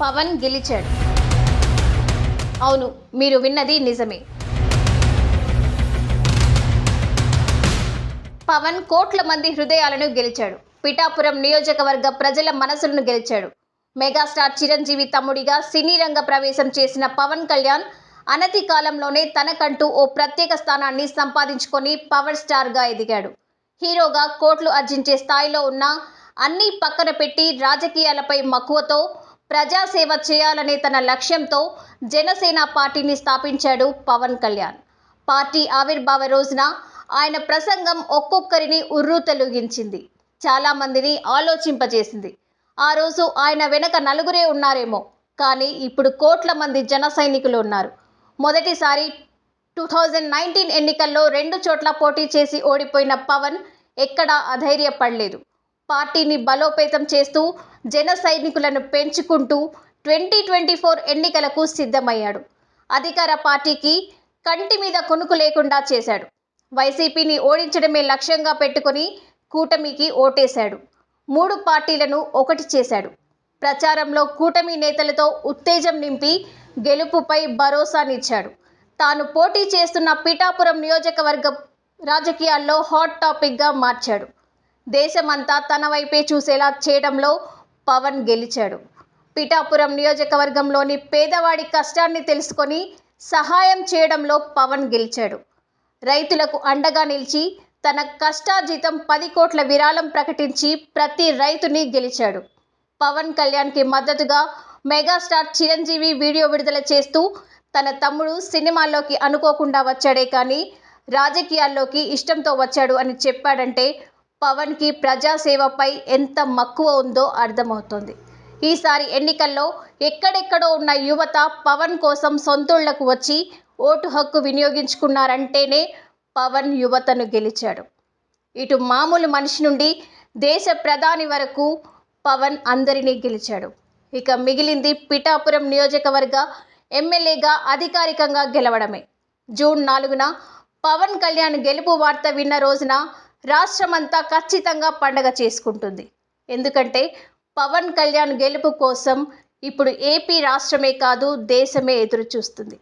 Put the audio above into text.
పవన్ గెలిచాడు. అవును మీరు విన్నది నిజమే. పవన్ కోట్ల మంది హృదయాలను గెలిచాడు. పిఠాపురం నియోజకవర్గ ప్రజల మనసులను గెలిచాడు. మెగాస్టార్ చిరంజీవి తమ్ముడిగా సినీ రంగ ప్రవేశం చేసిన పవన్ కళ్యాణ్ అనతి కాలంలోనే తనకంటూ ఓ ప్రత్యేక స్థానాన్ని సంపాదించుకొని పవర్ స్టార్గా ఎదిగాడు. హీరోగా కోట్లు ఆర్జించే స్థాయిలో ఉన్న అన్నీ పక్కన పెట్టి రాజకీయాలపై మక్కువతో ప్రజాసేవ చేయాలనే తన లక్ష్యంతో జనసేన పార్టీని స్థాపించాడు పవన్ కళ్యాణ్. పార్టీ ఆవిర్భావ రోజున ఆయన ప్రసంగం ఒక్కొక్కరిని ఉర్రూతలుగించింది చాలామందిని ఆలోచింపజేసింది. ఆ రోజు ఆయన వెనక నలుగురే ఉన్నారేమో కానీ ఇప్పుడు కోట్ల మంది జన సైనికులు ఉన్నారు. మొదటిసారి టూ థౌజండ్ నైన్టీన్ ఎన్నికల్లో రెండు చోట్ల పోటీ చేసి ఓడిపోయిన పవన్ ఎక్కడా అధైర్యపడలేదు. పార్టీని బలోపేతం చేస్తూ జన సైనికులను పెంచుకుంటూ ట్వంటీ ట్వంటీ ఫోర్ ఎన్నికలకు సిద్ధమయ్యాడు. అధికార పార్టీకి కంటి మీద కొనుకు లేకుండా చేశాడు. వైసీపీని ఓడించడమే లక్ష్యంగా పెట్టుకొని కూటమికి ఓటేశాడు. మూడు పార్టీలను ఒకటి చేశాడు. ప్రచారంలో కూటమి నేతలతో ఉత్తేజం నింపి గెలుపుపై భరోసానిచ్చాడు. తాను పోటీ చేస్తున్న పిఠాపురం నియోజకవర్గ రాజకీయాల్లో హాట్ టాపిక్గా మార్చాడు. దేశమంతా తన వైపే చూసేలా చేయడంలో పవన్ గెలిచాడు. పిఠాపురం నియోజకవర్గంలోని పేదవాడి కష్టాన్ని తెలుసుకొని సహాయం చేయడంలో పవన్ గెలిచాడు. రైతులకు అండగా నిలిచి తన కష్టార్జితం పది కోట్ల విరాళం ప్రకటించి ప్రతి రైతుని గెలిచాడు. పవన్ కళ్యాణ్కి మద్దతుగా మెగాస్టార్ చిరంజీవి వీడియో విడుదల చేస్తూ తన తమ్ముడు సినిమాల్లోకి అనుకోకుండా వచ్చాడే కానీ రాజకీయాల్లోకి ఇష్టంతో వచ్చాడు అని చెప్పాడంటే పవన్కి ప్రజాసేవపై ఎంత మక్కువ ఉందో అర్థమవుతోంది. ఈసారి ఎన్నికల్లో ఎక్కడెక్కడో ఉన్న యువత పవన్ కోసం సొంతూళ్ళకు వచ్చి ఓటు హక్కు వినియోగించుకున్నారంటేనే పవన్ యువతను గెలిచాడు. ఇటు మామూలు మనిషి నుండి దేశ ప్రధాని వరకు పవన్ అందరినీ గెలిచాడు. ఇక మిగిలింది పిఠాపురం నియోజకవర్గ ఎమ్మెల్యేగా అధికారికంగా గెలవడమే. జూన్ నాలుగున పవన్ కళ్యాణ్ గెలుపు వార్త విన్న రోజున రాష్ట్రమంతా ఖచ్చితంగా పండగ చేసుకుంటుంది. ఎందుకంటే పవన్ కళ్యాణ్ గెలుపు కోసం ఇప్పుడు ఏపీ రాష్ట్రమే కాదు దేశమే ఎదురు చూస్తుంది